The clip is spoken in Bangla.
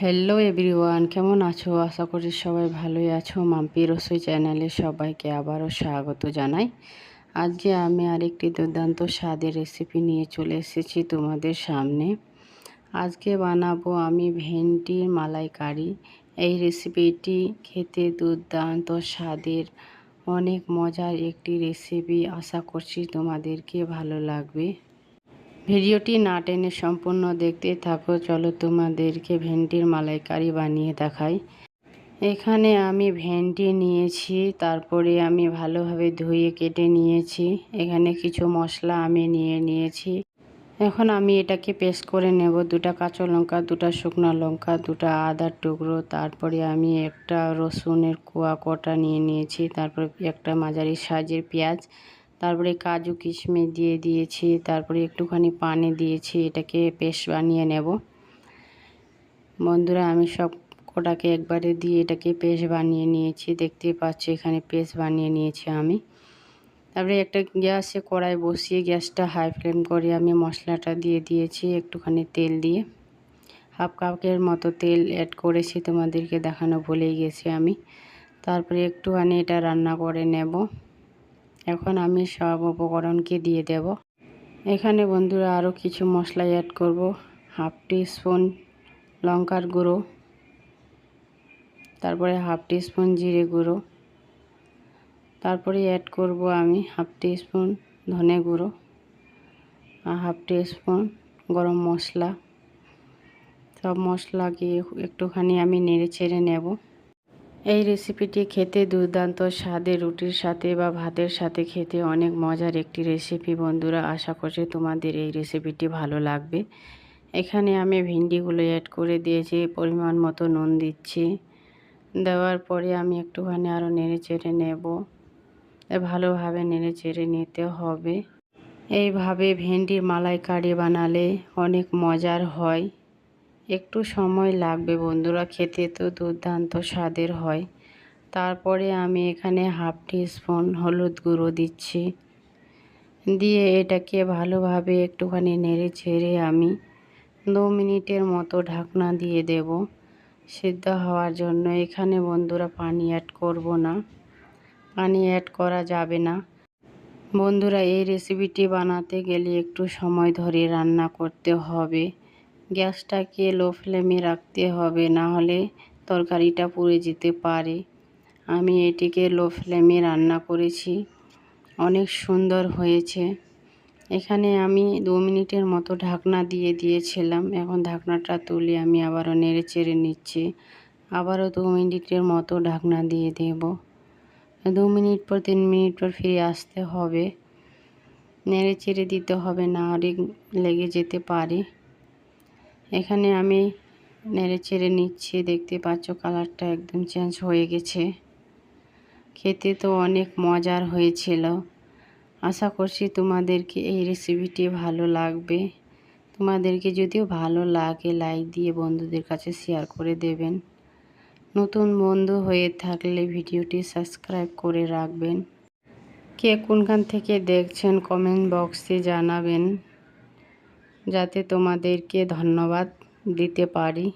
হ্যালো এভরিওয়ান কেমন আছো? আশা করি সবাই ভালোই আছো। মাম্পি রসোই চ্যানেলে সবাইকে আবারও স্বাগত জানাই। আজকে আমি আরেকটি দুর্দান্ত স্বাদের রেসিপি নিয়ে চলে এসেছি তোমাদের সামনে। আজকে বানাবো আমি ভেন্ডির মালাইকারি। এই রেসিপিটি খেতে দুর্দান্ত স্বাদের, অনেক মজার একটি রেসিপি আশা করছি তোমাদেরকে ভালো লাগবে। ভিডিওটি না টেনে সম্পূর্ণ দেখতে থাকো। চলো তোমাদেরকে ভেন্ডির মালাইকারি বানিয়ে দেখাই। এখানে আমি ভেন্ডি নিয়েছি, তারপরে আমি ভালোভাবে ধুয়ে কেটে নিয়েছি। এখানে কিছু মশলা আমি নিয়ে নিয়েছি। এখন আমি এটাকে পেস্ট করে নেব। দুটা কাঁচা লঙ্কা, দুটা শুকনো লঙ্কা, দুটা আদার টুকরো, তারপরে আমি একটা রসুনের কোয়া কটা নিয়ে নিয়েছি, তারপরে একটা মাঝারি সাইজের পেঁয়াজ তারপরে কাজু কিশমিশ দিয়ে দিয়েছি, তারপরে একটুখানি পানি দিয়েছি, এটাকে পেস্ট বানিয়ে নেব। বন্ধুরা, আমি সব কোটাকে একবারে দিয়ে এটাকে পেস্ট বানিয়ে নিয়েছি দেখতে পাচ্ছি এখানে পেস্ট বানিয়ে নিয়েছি আমি। তারপরে একটা গ্যাসে কড়াই বসিয়ে গ্যাসটা হাই ফ্লেম করে আমি মশলাটা দিয়ে দিয়েছি একটুখানি তেল দিয়ে। হাফ কাপের মতো তেল অ্যাড করেছি, তোমাদেরকে দেখানো ভুলেই গেছি আমি। তারপরে একটুখানি এটা রান্না করে নেব। এখন আমি সব উপকরণকে দিয়ে দেব। এখানে বন্ধুরা আরও কিছু মশলা অ্যাড করব। হাফ টি স্পুন লঙ্কার গুঁড়ো, তারপরে হাফ টি স্পুন জিরে গুঁড়ো, তারপরে অ্যাড করব আমি হাফ টি স্পুন ধনে গুঁড়ো আর হাফ টি স্পুন গরম মশলা। সব মশলাকে একটুখানি আমি নেড়ে ছেড়ে নেব। এই রেসিপিটি খেতে দুর্দান্ত, স্বাদে, রুটির সাথে বা ভাতের সাথে খেতে অনেক মজার একটি রেসিপি বন্ধুরা, আশা করছি তোমাদের এই রেসিপিটি ভালো লাগবে। এখানে আমি ভিন্ডিগুলো অ্যাড করে দিয়েছি, পরিমাণ মতো নুন দিচ্ছি। দেওয়ার পরে আমি একটুখানি আরও নেড়ে চেড়ে নেব। ভালোভাবে নেড়ে চেড়ে নিতে হবে। এইভাবে ভেন্ডির মালাইকারি বানালে অনেক মজার হয়। একটু সময় লাগবে বন্ধুরা, খেতে তো দুর্দান্ত স্বাদের হয়। তারপরে আমি এখানে হাফ স্পুন হলুদ গুঁড়ো দিচ্ছি। দিয়ে এটাকে ভালোভাবে একটুখানি নেড়ে ছেড়ে আমি দু মিনিটের মতো ঢাকনা দিয়ে দেব। সিদ্ধ হওয়ার জন্য এখানে বন্ধুরা পানি অ্যাড করব না। পানি অ্যাড করা যাবে না। বন্ধুরা এই রেসিপিটি বানাতে গেলে একটু সময় ধরে রান্না করতে হবে। গ্যাসটাকে লো ফ্লেমে রাখতে হবে, না হলে তরকারিটা পুড়ে যেতে পারে। আমি এটিকে লো ফ্লেমে রান্না করেছি। অনেক সুন্দর হয়েছে। এখানে আমি দু মিনিটের মতো ঢাকনা দিয়ে দিয়েছিলাম। এখন ঢাকনাটা তুলে আমি আবারও নেড়ে চেড়ে নিচ্ছি। আবারও দু মিনিটের মতো ঢাকনা দিয়ে দেব। দু মিনিট পর, তিন মিনিট পর ফিরে আসতে হবে। নেড়ে চেড়ে দিতে হবে, না হলে লেগে যেতে পারে। এখানে আমি নেড়ে চেড়ে নিচ্ছি, দেখতে পাচ্ছ কালারটা একদম চেঞ্জ হয়ে গেছে। খেতে তো অনেক মজার হয়েছিল। আশা করছি তোমাদেরকে এই রেসিপিটি ভালো লাগবে। তোমাদেরকে যদিও ভালো লাগে লাইক দিয়ে বন্ধুদের কাছে শেয়ার করে দেবেন। নতুন বন্ধু হয়ে থাকলে ভিডিওটি সাবস্ক্রাইব করে রাখবেন। কে কোনখান থেকে দেখছেন কমেন্ট বক্সে জানাবেন। যাতে তোমাদেরকে ধন্যবাদ দিতে পারি।